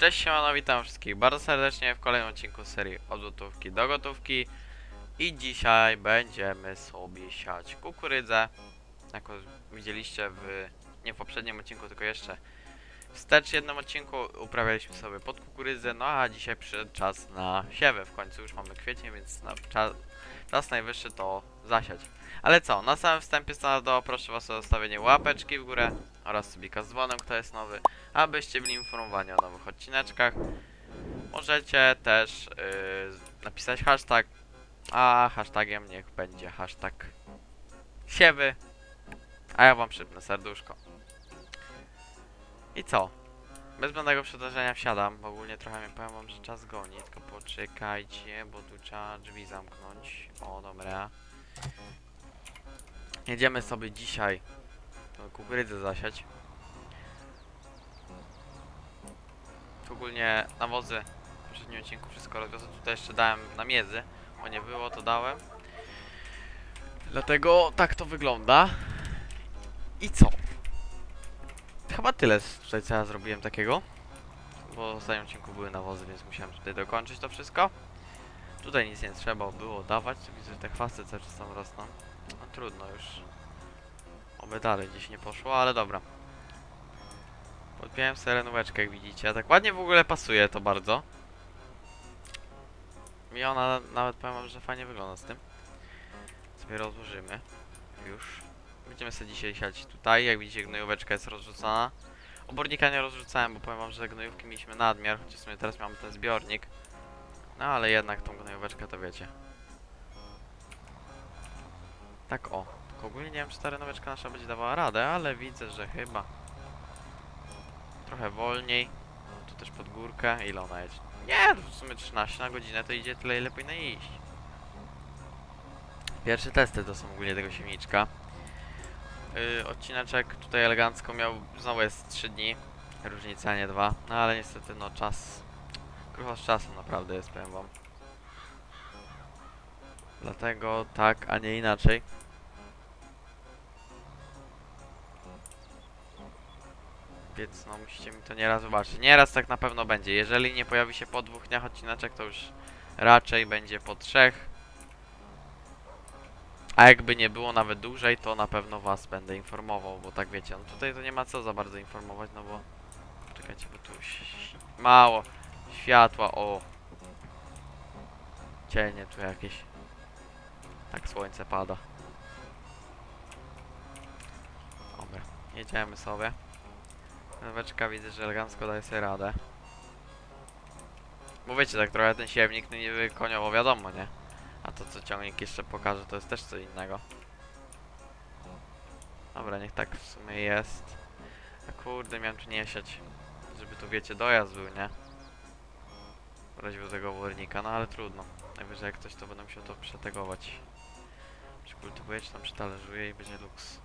Cześć siemano, witam wszystkich bardzo serdecznie w kolejnym odcinku serii od gotówki do gotówki. I dzisiaj będziemy sobie siać kukurydzę. Jako widzieliście w nie w poprzednim odcinku, tylko jeszcze wstecz jednym odcinku uprawialiśmy sobie pod kukurydzę, no a dzisiaj przyszedł czas na siewę, w końcu już mamy kwiecień, więc na, czas, czas najwyższy to zasiać. Ale co, na samym wstępie standardowo proszę was o zostawienie łapeczki w górę oraz subika z dzwonem, kto jest nowy abyście byli informowani o nowych odcineczkach. Możecie też yy, napisać hashtag, a hashtagiem niech będzie hashtag siewy, a ja wam przypnę serduszko. I co? Bez zbędnego przedłużenia wsiadam, ogólnie trochę mnie powiem wam, że czas goni, tylko poczekajcie, bo tu trzeba drzwi zamknąć. O, dobra. Jedziemy sobie dzisiaj tą kukurydzę zasiać. ogólnie nawozy w poprzednim odcinku wszystko rozwiozę. Tutaj jeszcze dałem na miezy, bo nie było, to dałem. Dlatego tak to wygląda. I co? Chyba tyle tutaj co ja zrobiłem takiego. Bo w ostatnim odcinku były nawozy, więc musiałem tutaj dokończyć to wszystko. Tutaj nic nie trzeba było dawać. Widzę, że te chwasty cały czas tam rosną. No trudno już. Oby dalej gdzieś nie poszło, ale dobra. Podpiąłem serenóweczkę, jak widzicie. A tak ładnie w ogóle pasuje to bardzo. Mi ona nawet powiem wam, że fajnie wygląda z tym. Sobie rozłożymy. Już. Będziemy sobie dzisiaj siać tutaj. Jak widzicie, gnojóweczka jest rozrzucona. Obornika nie rozrzucałem, bo powiem wam, że gnojówki mieliśmy nadmiar. Chociaż w sumie teraz mamy ten zbiornik. No ale jednak tą gnojóweczkę to wiecie. Tak o. Tylko ogólnie nie wiem, czy ta renoweczka nasza będzie dawała radę, ale widzę, że chyba trochę wolniej. Tu też pod górkę. Ile ona jedzie? Nie, w sumie 13 na godzinę to idzie tyle, ile powinno iść. Pierwsze testy to są ogólnie tego silniczka. Yy, odcineczek tutaj elegancko miał, znowu jest 3 dni. Różnica, nie 2. No ale niestety no czas, krucho z czasem naprawdę jest, powiem wam. Dlatego tak, a nie inaczej. Więc no musicie mi to nieraz zobaczyć. Nieraz tak na pewno będzie. Jeżeli nie pojawi się po dwóch dniach odcineczek, to już raczej będzie po trzech. A jakby nie było nawet dłużej, to na pewno was będę informował, bo tak wiecie, no tutaj to nie ma co za bardzo informować, no bo... Czekajcie, bo tu mało światła, o... Cienie tu jakieś. Tak słońce pada. Dobra, jedziemy sobie. Noweczka widzę, że elegancko daje sobie radę. Bo wiecie, tak trochę ten siewnik, niby koniowo wiadomo, nie? A to co ciągnik jeszcze pokaże, to jest też co innego. Dobra, niech tak w sumie jest. A kurde, miałem tu nie siać. Żeby tu wiecie, dojazd był, nie? Razie tego wornika, no ale trudno. Najwyżej jak coś to będę musiał to przetegować. Przykultywuję, czy tam przetalerzuje i będzie luks.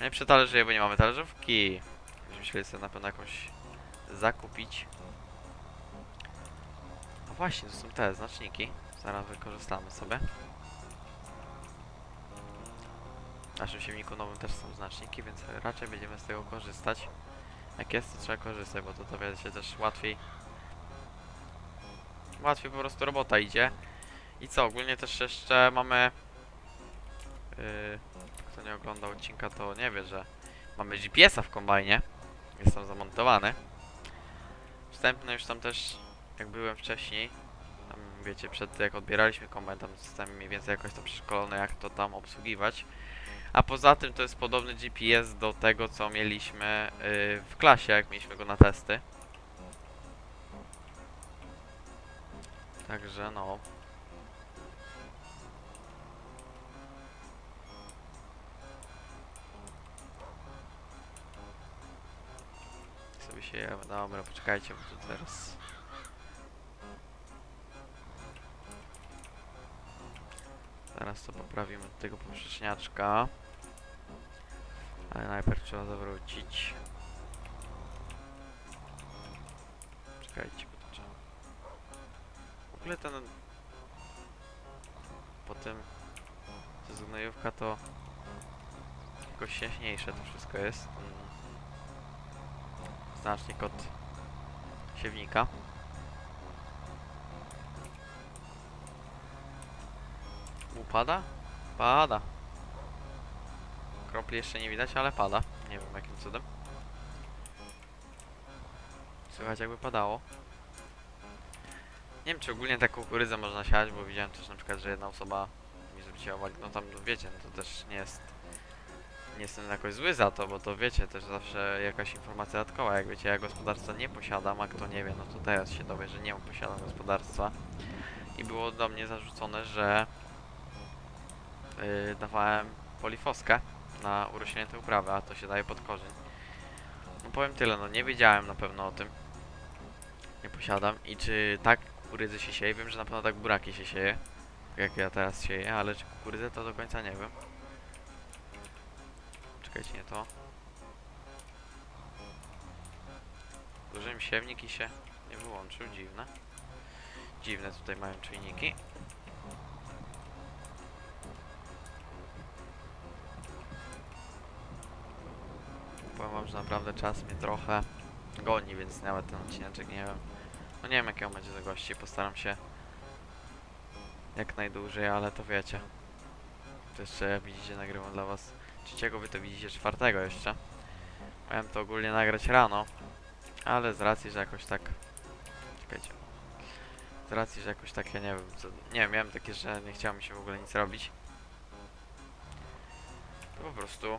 Nie przetalerzuje, bo nie mamy talerzówki. Musieli sobie na pewno jakąś zakupić. No właśnie, to są te znaczniki. Zaraz wykorzystamy sobie. W naszym silniku nowym też są znaczniki, więc raczej będziemy z tego korzystać. Jak jest, to trzeba korzystać, bo to dowiada się też łatwiej. Łatwiej po prostu robota idzie. I co, ogólnie też jeszcze mamy... Yy, kto nie oglądał odcinka, to nie wie, że mamy GPS-a w kombajnie. Jest tam zamontowany. Wstępny już tam też, jak byłem wcześniej, tam wiecie, przed jak odbieraliśmy kombajn, tam system mniej więcej jakoś to przeszkolony, jak to tam obsługiwać. A poza tym to jest podobny GPS do tego, co mieliśmy yy, w klasie, jak mieliśmy go na testy. Także no. Jemy. Dobra, poczekajcie, bo tu teraz... Zaraz to poprawimy od tego poprzeczniaczka. Ale najpierw trzeba zawrócić. Czekajcie, bo to trzeba... W ogóle ten... Po tym... To jest gnojówka, to... Jakoś jaśniejsze to wszystko jest. Mm znacznik od siewnika. Upada? Pada. Kropli jeszcze nie widać, ale pada. Nie wiem jakim cudem. Słychać jakby padało. Nie wiem czy ogólnie tak kukurydzę można siać, bo widziałem też na przykład, że jedna osoba mi zwróciła uwagę, no tam wiecie, no to też nie jest nie jestem jakoś zły za to, bo to wiecie, też zawsze jakaś informacja dodatkowa, jak wiecie, ja gospodarstwa nie posiadam, a kto nie wie, no to teraz się dowie, że nie posiadam gospodarstwa i było do mnie zarzucone, że yy, dawałem polifoskę na urośnięte uprawy, a to się daje pod korzeń. No powiem tyle, no nie wiedziałem na pewno o tym, nie posiadam i czy tak kukurydzy się sieje, wiem, że na pewno tak buraki się sieje, jak ja teraz sieję, ale czy kukurydzę to do końca nie wiem. Czekajcie, nie to. Użyłem siewnik i się nie wyłączył, dziwne. Dziwne tutaj mają czujniki. Powiem wam, że naprawdę czas mnie trochę goni, więc nawet ten odcineczek nie wiem. No nie wiem jakiego będzie za gości, postaram się jak najdłużej, ale to wiecie. To jeszcze widzicie nagrywam dla was trzeciego, wy to widzicie czwartego jeszcze. Miałem to ogólnie nagrać rano, ale z racji, że jakoś tak... Czekajcie. Z racji, że jakoś tak, ja nie wiem, co... Nie wiem, miałem takie, że nie chciało mi się w ogóle nic robić. To po prostu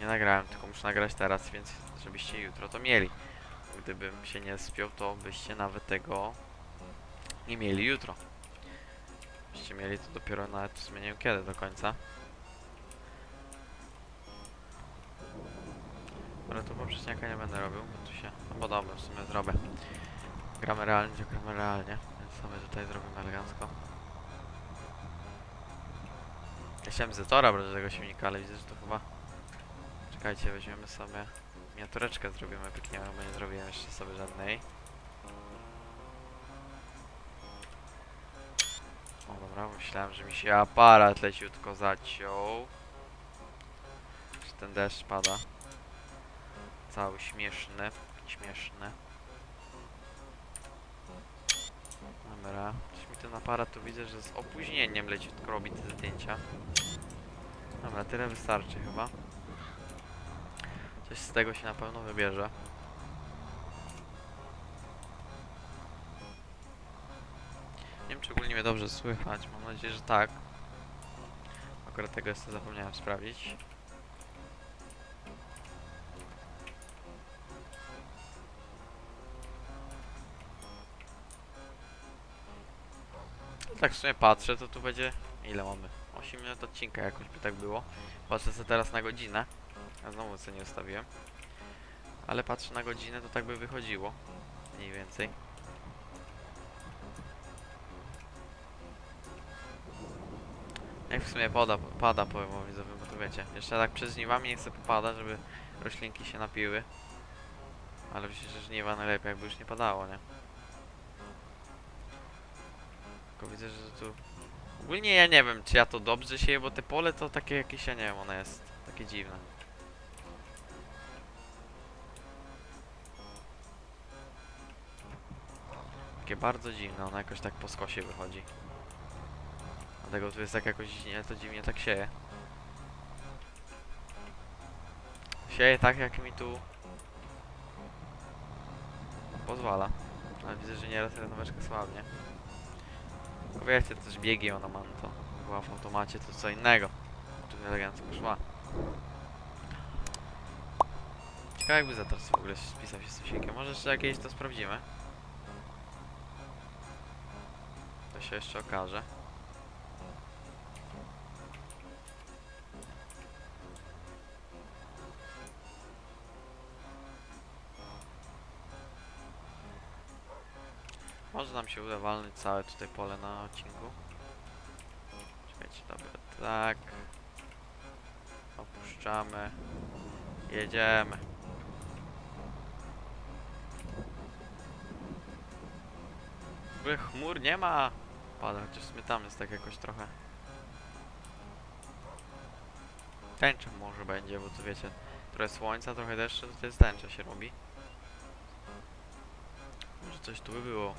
nie nagrałem, tylko muszę nagrać teraz, więc żebyście jutro to mieli. Gdybym się nie spiął, to byście nawet tego nie mieli jutro. Byście mieli to dopiero nawet w kiedy do końca. Ale tu poprzeczniaka nie będę robił, bo tu się... No bo dobra, w sumie zrobię. Gramy realnie, gdzie gramy realnie, więc sobie tutaj zrobimy elegancko. Ja chciałem Zetora brać do tego silnika, ale widzę, że to chyba... Czekajcie, weźmiemy sobie... Miniatureczkę zrobimy, pykniemy, bo nie zrobiłem jeszcze sobie żadnej. O dobra, myślałem, że mi się aparat leciutko zaciął. Czy ten deszcz pada? Cały śmieszny, śmieszny. Dobra, coś mi ten aparat tu widzę, że z opóźnieniem leciutko robi te zdjęcia. Dobra, tyle wystarczy chyba. Coś z tego się na pewno wybierze. Nie wiem, czy ogólnie mnie dobrze słychać. Mam nadzieję, że tak. Akurat tego jeszcze zapomniałem sprawdzić. Tak w sumie patrzę, to tu będzie... Ile mamy? 8 minut odcinka jakoś by tak było. Patrzę sobie teraz na godzinę. A znowu co nie ustawiłem. Ale patrzę na godzinę, to tak by wychodziło. Mniej więcej. Jak w sumie pada, pada powiem wam widzowym, bo to wiecie. Jeszcze tak przed żniwami nie chcę popada, żeby roślinki się napiły. Ale że żniwa najlepiej jakby już nie padało, nie? Tylko widzę, że tu... Ogólnie ja nie wiem, czy ja to dobrze sieję, bo te pole to takie jakieś, ja nie wiem, one jest takie dziwne. Takie bardzo dziwne, ona jakoś tak po skosie wychodzi. Dlatego tu jest tak jakoś dziwnie, to dziwnie tak sieje. Sieje tak, jak mi tu pozwala. Ale widzę, że nieraz renoweczka słabnie. Tylko wiecie, też biegi ona ma, no to była w automacie, to co innego. Tu elegancko szła. Ciekawe jakby za teraz w ogóle spisał się z susikiem. Może jeszcze jakieś to sprawdzimy. To się jeszcze okaże. Może nam się uda walnąć całe tutaj pole na odcinku. Czekajcie, dobra, tak. Opuszczamy. Jedziemy. Ogóle chmur nie ma. Pada, chociaż w sumie tam jest tak jakoś trochę. Tęcza może będzie, bo tu wiecie, trochę słońca, trochę deszczu, to jest tęcza się robi. coś tu by było.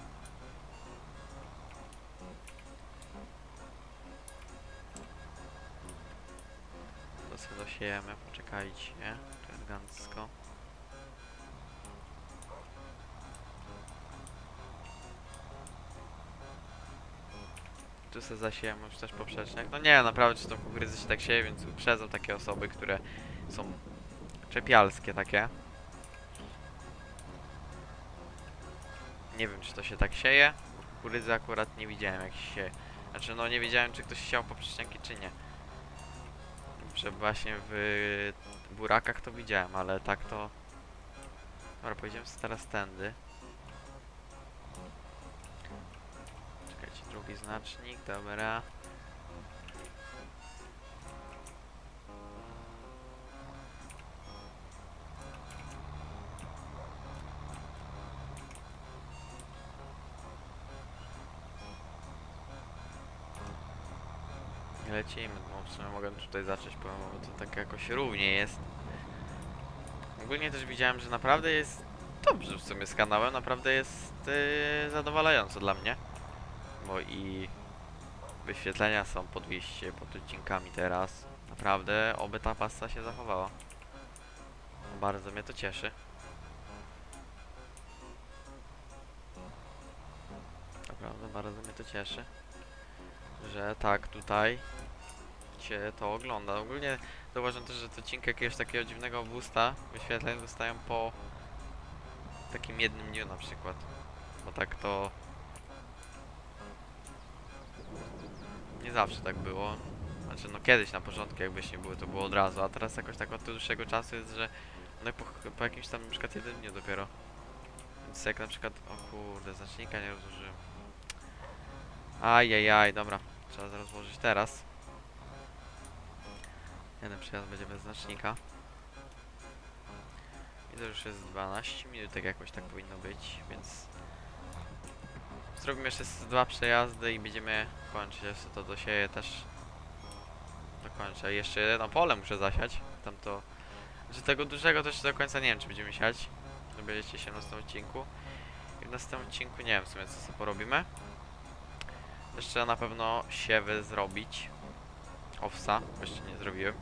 To dosiejemy, poczekajcie. Tu elegancko. Tu sobie zasiejemy już też poprzeczniak. No nie, naprawdę czy to kukurydzy się tak sieje, więc uprzedzam takie osoby, które są czepialskie takie. Nie wiem, czy to się tak sieje. Kukurydzy akurat nie widziałem, jak się sieje. Znaczy, no nie wiedziałem, czy ktoś siał poprzeczniaki, czy nie. Że właśnie w burakach to widziałem, ale tak to... Dobra, pojedziemy teraz tędy. Czekajcie, drugi znacznik, dobra. Lecimy, w sumie mogę tutaj zacząć, powiem, bo to tak jakoś równie jest. Ogólnie też widziałem, że naprawdę jest dobrze w sumie z kanałem, naprawdę jest yy, zadowalająco dla mnie. Bo i wyświetlenia są po 200 pod odcinkami teraz. Naprawdę, oby ta pasta się zachowała. Bardzo mnie to cieszy. Naprawdę, bardzo mnie to cieszy. Że tak tutaj się to ogląda. Ogólnie zauważam też, że te odcinki jakiegoś takiego dziwnego boosta wyświetleń dostają po takim jednym dniu na przykład. Bo tak to nie zawsze tak było. Znaczy no kiedyś na początku jakbyś nie było to było od razu, a teraz jakoś tak od dłuższego czasu jest, że po, po jakimś tam na przykład jednym dniu dopiero. Więc jak na przykład, o kurde, znacznika nie rozłożyłem. Ajajaj, dobra. Trzeba rozłożyć teraz. Jeden przejazd będzie bez znacznika. I to już jest 12 minut, tak jakoś tak powinno być, więc zrobimy jeszcze dwa przejazdy i będziemy kończyć. Jeszcze to dosieję też. Dokończę. Jeszcze jedno pole muszę zasiać. Tam to. Że tego dużego też do końca nie wiem, czy będziemy siać. Dowiedziecie się w następnym odcinku. I w następnym odcinku nie wiem w sumie co sobie porobimy. Jeszcze na pewno siewy zrobić. Owsa, jeszcze nie zrobiłem.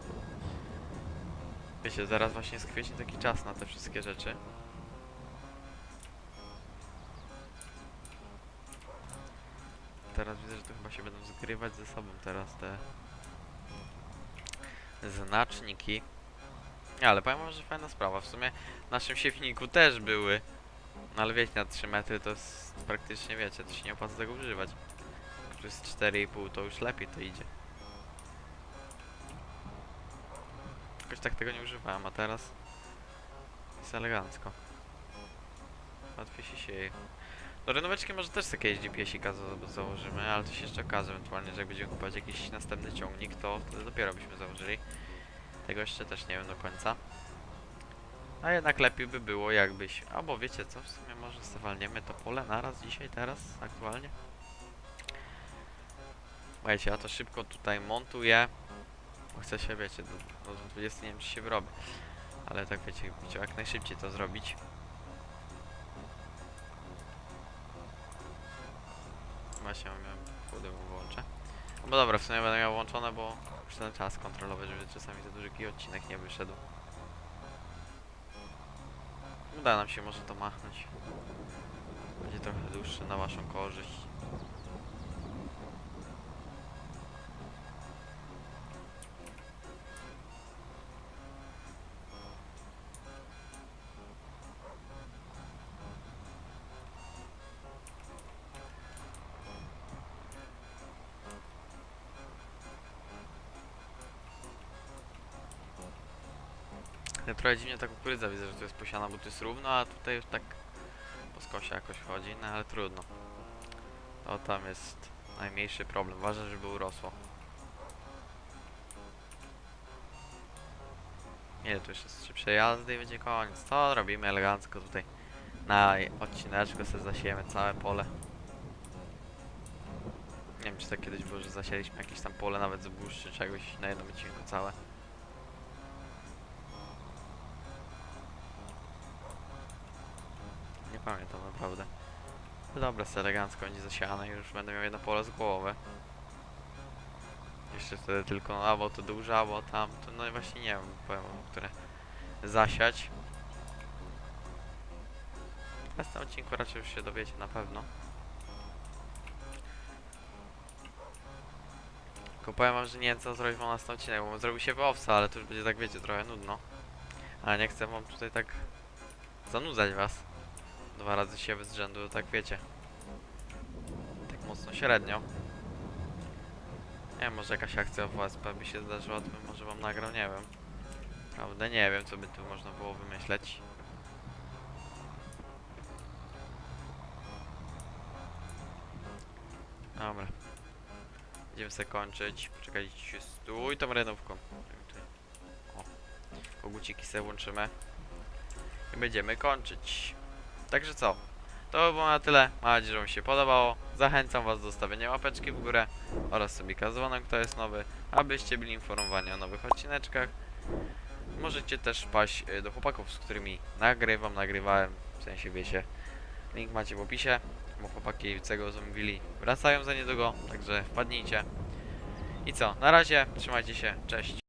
Wiecie, zaraz właśnie jest kwiecień taki czas na te wszystkie rzeczy. Teraz widzę, że to chyba się będą zgrywać ze sobą teraz te znaczniki. Ale powiem że fajna sprawa. W sumie w naszym siewniku też były. No ale wiecie, na 3 metry to jest praktycznie, wiecie, to się nie opłaca tego używać. Plus 4,5 to już lepiej to idzie. Tak tego nie używałem, a teraz jest elegancko. Łatwiej się sieje. Do renoweczki może też sobie kiedyś GPS-ika za założymy, ale to się jeszcze okaże ewentualnie, że jak będziemy kupować jakiś następny ciągnik, to wtedy dopiero byśmy założyli. Tego jeszcze też nie wiem do końca. A jednak lepiej by było jakbyś... Albo wiecie co, w sumie może zawalniemy to pole naraz dzisiaj, teraz, aktualnie. Słuchajcie, ja to szybko tutaj montuję. Bo chcę się, wiecie, do, do 20 nie wiem czy się wyrobię. Ale tak wiecie, chciał jak najszybciej to zrobić. Właśnie miałem chudy włączę. No bo dobra, w sumie będę miał włączone, bo już ten czas kontrolować, żeby czasami za duży odcinek nie wyszedł. Uda nam się może to machnąć. Będzie trochę dłuższy na waszą korzyść. Trochę dziwnie ta kukurydza widzę, że tu jest posiana, bo tu jest równo, a tutaj już tak po skosie jakoś chodzi, no ale trudno. To tam jest najmniejszy problem. Ważne, żeby urosło. Nie, tu jeszcze trzy przejazdy i będzie koniec. To robimy elegancko tutaj. Na odcineczku sobie zasiejemy całe pole. Nie wiem, czy tak kiedyś było, że zasieliśmy jakieś tam pole nawet zbóż czy czegoś na jednym odcinku całe. No Dobra, jest elegancko, będzie zasiane już będę miał jedno pole z głowy. Jeszcze wtedy tylko, no, albo to duże, albo tam, to no i właśnie nie wiem, powiem które zasiać. W następnym odcinku raczej już się dowiecie na pewno. Tylko powiem wam, że nie wiem co zrobić wam na następny odcinek, bo zrobi się owca, ale to już będzie tak wiecie, trochę nudno. Ale nie chcę wam tutaj tak zanudzać was. Dwa razy się z rzędu, tak wiecie. Tak mocno średnio. Nie wiem, może jakaś akcja w by się zdarzyła, to bym może wam nagrał, nie wiem. Prawda, nie wiem, co by tu można było wymyśleć. Dobra. Będziemy sobie kończyć. Poczekajcie, stój tą renówką. O. Koguciki sobie włączymy. I będziemy kończyć. Także co? To by było na tyle. Mam nadzieję, że Wam się podobało. Zachęcam Was do zostawienia łapeczki w górę oraz sobie dzwonek, kto jest nowy, abyście byli informowani o nowych odcineczkach. Możecie też paść y, do chłopaków, z którymi nagrywam, nagrywałem, w sensie wiecie. Link macie w opisie, bo chłopaki czego zamówili wracają za niedługo, także wpadnijcie. I co, na razie, trzymajcie się, cześć.